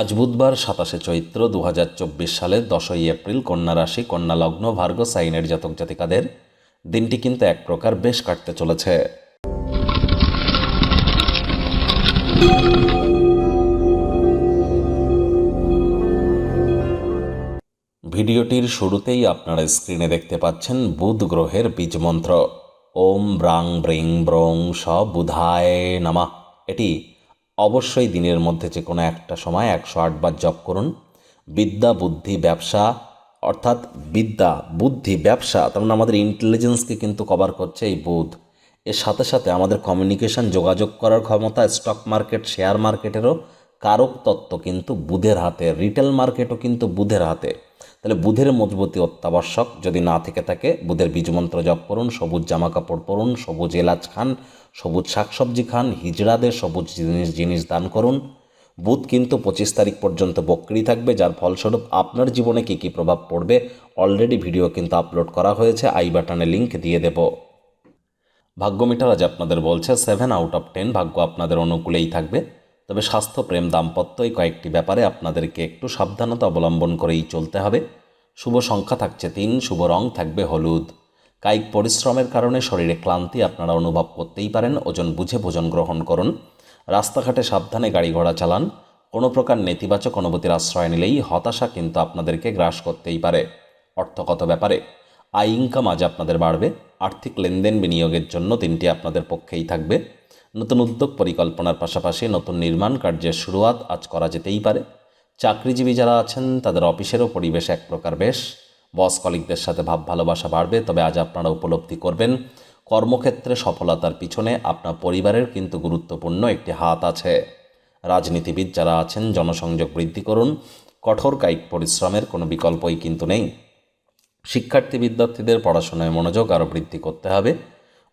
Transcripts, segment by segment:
আজ বুধবার, সাতাশে চৈত্র দু হাজার চব্বিশ সালের দশই এপ্রিল কন্যা রাশি, কন্যা লগ্ন ভার্গ সাইনের জাতক জাতিকাদের দিনটি কিন্তু এক প্রকার বেশ কাটতে চলেছে। ভিডিওটির শুরুতেই আপনারা স্ক্রিনে দেখতে পাচ্ছেন বুধ গ্রহের বীজমন্ত্র ওম ব্রাং ব্রিং ব্রং স বুধায় নামা। এটি অবশ্যই দিনের মধ্যে যে কোনো একটা সময় একশো আটবার জপ করুন। বিদ্যা, বুদ্ধি, ব্যবসা, অর্থাৎ বিদ্যা, বুদ্ধি, ব্যবসা, তার মানে আমাদের ইন্টেলিজেন্সকে কিন্তু কভার করছে এই বোধ। এর সাথে সাথে আমাদের কমিউনিকেশন যোগাযোগ করার ক্ষমতা স্টক মার্কেট শেয়ার মার্কেটেরও কারক তত্ত্ব কিন্তু বুধের হাতে রিটেল মার্কেটও কিন্তু বুধের হাতে। তাহলে বুধের মজবুতি অত্যাবশ্যক, যদি না থেকে থাকে, বুধের বীজমন্ত্র জপ করুন, সবুজ জামা কাপড় পরুন, সবুজ এলাচ খান, সবুজ শাকসবজি খান, হিজড়াদের সবুজ জিনিস জিনিস দান করুন। বুধ কিন্তু পঁচিশ তারিখ পর্যন্ত বক্রি থাকবে, যার ফলস্বরূপ আপনার জীবনে কী কী প্রভাব পড়বে অলরেডি ভিডিও কিন্তু আপলোড করা হয়েছে, আই বাটনে লিঙ্ক দিয়ে দেব। ভাগ্য মিটার আজ আপনাদের বলছে সেভেন আউট অফ টেন ভাগ্য আপনাদের অনুকূলেই থাকবে। তবে স্বাস্থ্য, প্রেম দাম্পত্য এই কয়েকটি ব্যাপারে আপনাদেরকে একটু সাবধানতা অবলম্বন করেই চলতে হবে। শুভ সংখ্যা থাকছে তিন, শুভ রং থাকবে হলুদ। কায়িক পরিশ্রমের কারণে শরীরে ক্লান্তি আপনারা অনুভব করতেই পারেন। ওজন বুঝে ভোজন গ্রহণ করুন। রাস্তাঘাটে সাবধানে গাড়ি ঘোড়া চালান। কোনো প্রকার নেতিবাচক অনুভূতির আশ্রয় নিলেই হতাশা কিন্তু আপনাদেরকে গ্রাস করতেই পারে। অর্থগত ব্যাপারে, আয় ইনকাম আজ আপনাদের বাড়বে। আর্থিক লেনদেন বিনিয়োগের জন্য দিনটি আপনাদের পক্ষেই থাকবে। নতুন উদ্যোগ পরিকল্পনার পাশাপাশি নতুন নির্মাণ কার্যের শুরুয়াত আজ করা যেতেই পারে। চাকরিজীবী যারা আছেন, তাদের অফিসেরও পরিবেশ এক প্রকার বেশ। বস কলিকদের সাথে ভাব ভালোবাসা বাড়বে, তবে আজ আপনারা উপলব্ধি করবেন, কর্মক্ষেত্রে সফলতার পিছনে আপনার পরিবারের কিন্তু গুরুত্বপূর্ণ একটি হাত আছে। রাজনীতিবিদ যারা আছেন, জনসংযোগ বৃদ্ধি করুন, কঠোর কায়িক পরিশ্রমের কোনো বিকল্পই কিন্তু নেই। শিক্ষার্থী বিদ্যার্থীদের পড়াশোনায় মনোযোগ আরও বৃদ্ধি করতে হবে।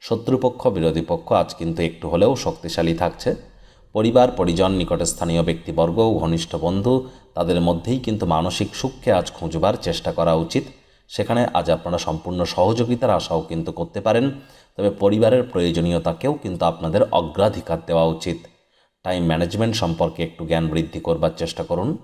শত্রুপক্ষ, বিরোধী পক্ষ আজ কিন্তু একটু হলেও শক্তিশালী থাকছে। পরিবার, পরিজন নিকটে স্থানীয় ব্যক্তিবর্গ ও ঘনিষ্ঠ বন্ধু, তাদের মধ্যেই কিন্তু মানসিক সুখকে আজ খুঁজবার চেষ্টা করা উচিত। সেখানে আজ আপনারা সম্পূর্ণ সহযোগিতার আশাও কিন্তু করতে পারেন। তবে পরিবারের প্রয়োজনীয়তাকেও কিন্তু আপনাদের অগ্রাধিকার দেওয়া উচিত। টাইম ম্যানেজমেন্ট সম্পর্কে একটু জ্ঞান বৃদ্ধি করবার চেষ্টা করুন।